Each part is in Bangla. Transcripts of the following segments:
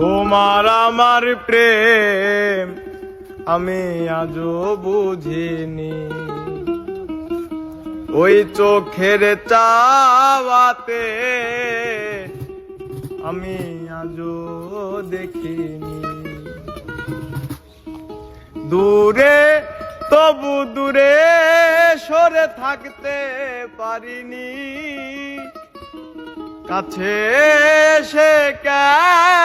তোমার আমার প্রেম, আমি আজও বুঝিনি। ওই চোখের চাওয়াতে আমি আজও দেখিনি। দূরে, তবু দূরে সরে থাকতে পারিনি। কাছে সে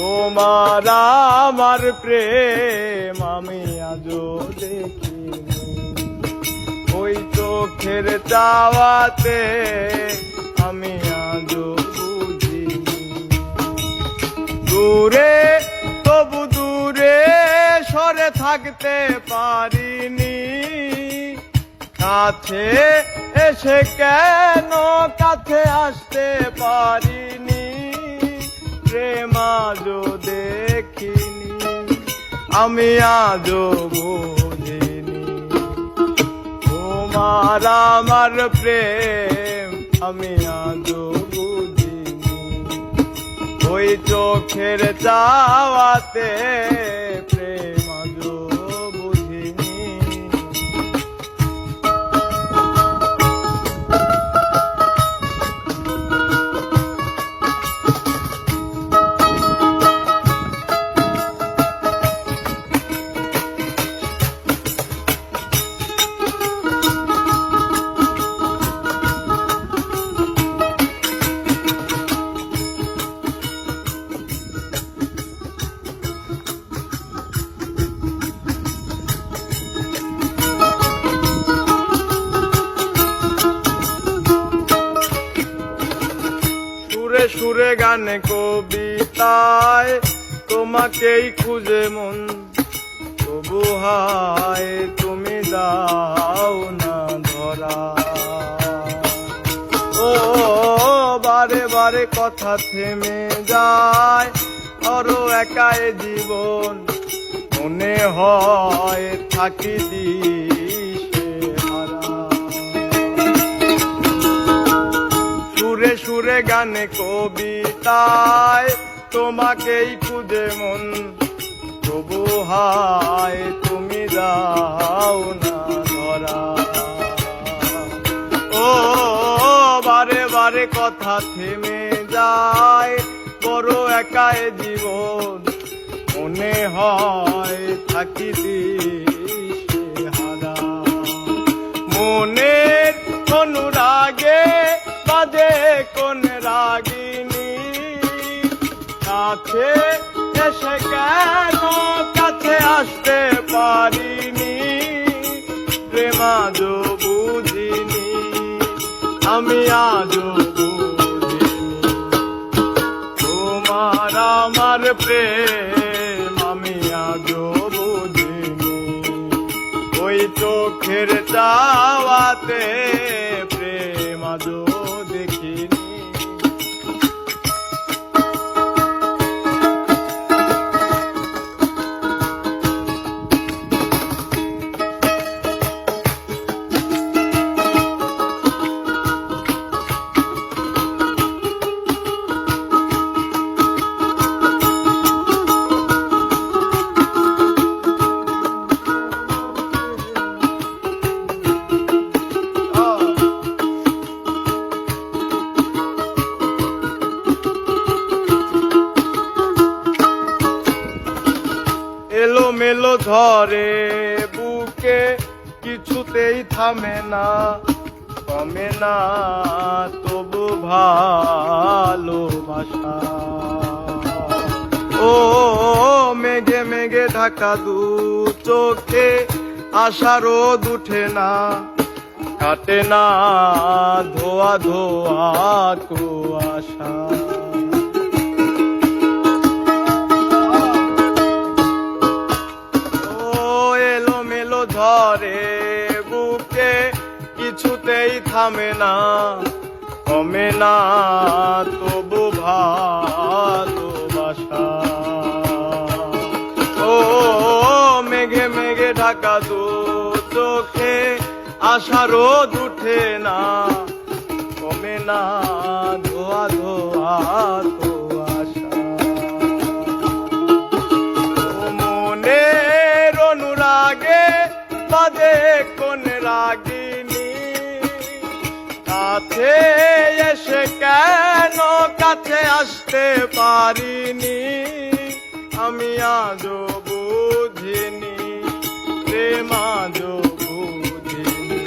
তোমার আমার প্রেম আমি আজও দেখিনি। ওই চোখের চাওয়াতে আমি আজও বুঝিনি। দূরে, তবু দূরে সরে থাকতে পারিনি। কাছে এসে কেন কাছে আসতে পারিনি? প্রেম আজও দেখিনি, আমি আজও বুঝিনি। তোমার আমার প্রেম আমি আজও বুঝিনি। ওই চোখের চাওয়াতে প্রেম সুরে সুরে গানে কবিতায়। তোমাকেই খুঁজে মন, তবু হায় তুমি দাও না ধরা। ও, বারে বারে কথা থেমে যায় আরও একাই জীবন। মনে হয় থাকি দিশে গানে কবিতায় তোমাকেই খুঁজে মন। তবু হায়, তুমি দাও না ধরা। ও, বারে বারে কথা থেমে যায়, বড় একাই জীবন। মনে হয় থাকি হারা। মনের কাছে এসে কেন কাছে আসতে পারিনি? প্রেমাজও বুঝিনি, আমি আজও বুঝিনি। তোমার আমার প্রেম, আমি আজও বুঝিনি। ওই চোখের চাওয়াতে ঝরে বুকে কিছুতেই থামে না, কমে না, তবু ভালোবাসা। ও, মেঘে মেঘে ঢাকা দু চোখে আশারও উঠে না, কাটে না ধোয়া ধোয়া কুয়াশা। ঝরে বুকে কিছুতেই থামে না, কমে না, তবু ভালোবাসা। ও, মেঘে মেঘে ঢাকা দু চোখে আশারও উঠে না, কমে না, ধোয়া ধোয়া আসতে পারিনি। আমি আজও বুঝিনি, প্রেম আজও বুঝিনি।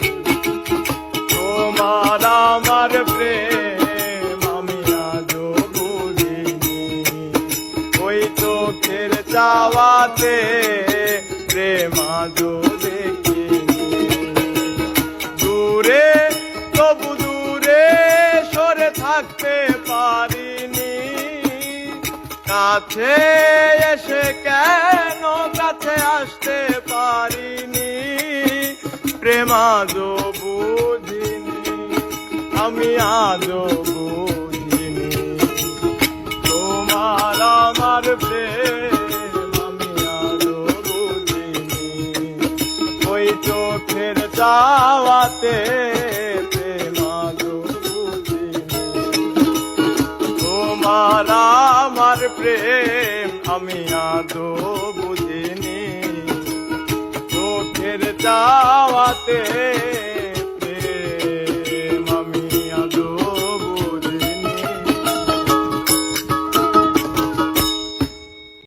তোমার আমার প্রেম আমি আজও বুঝিনি। ওই চোখের চাওয়াতে প্রেম আজও দূরে, তবু দূরে সরে থাকতে কাছে এসে কেন কাছে আসতে পারিনি? প্রেম আজও বুঝিনি, আমি আজও বুঝিনি। তোমার আমার প্রেম আমি আজও বুঝিনি। ওই চোখের চাওয়াতে প্রেম আমি আদৌ বুঝিনি। চোখের চাওয়াতে